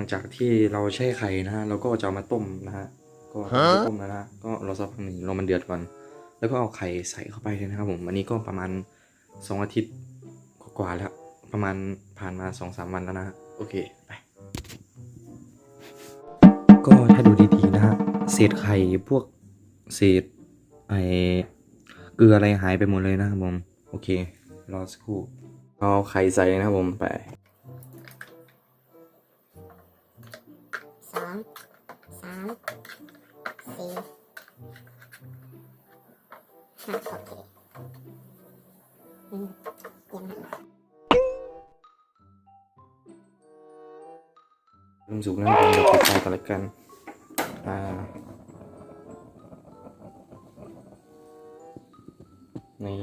ลังจากที่เราแช่ไข่นะฮะเราก็จะเอามาต้มนะฮะก็เอามาต้มแล้วนะก็รอสักพักหนึ่งรอมันเดือดก่อน แล้วก็เอาไข่ใส่เข้าไปเลยนะครับผมอันนี้ก็ประมาณสองอาทิตย์กว่าๆแล้วประมาณผ่านมาสองสามวันแล้วนะฮะโอเคไปก็ถ้าดูดีๆนะฮะเศษไข่พวกเศษไอเกลืออะไรหายไปหมดเลยนะครับผมโอเครอสักครู่เอาไข่ใส่นะครับผมไป องสามสี่ห้าโอเคอืมเยี่ยมมากเริ่มสุกแล้วผมเดี๋ยวปิดไฟก่อนละกันอ่านี่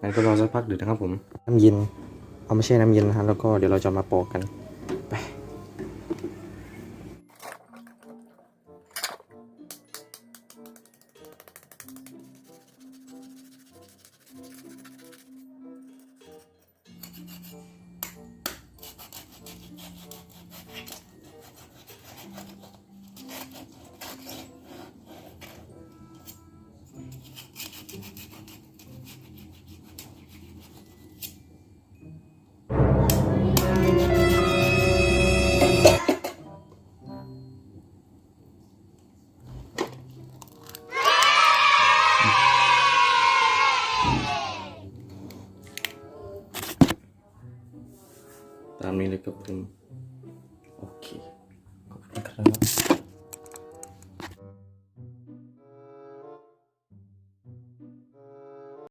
งั้นก็รอสักพักเดี๋ยวนะครับผม น้ำเย็นเอาไม่ใช่น้ำเย็นนะฮะแล้วก็เดี๋ยวเราจะมาปอกกัน ตามนี้เลยครับผมโอเคขอบคุณครับ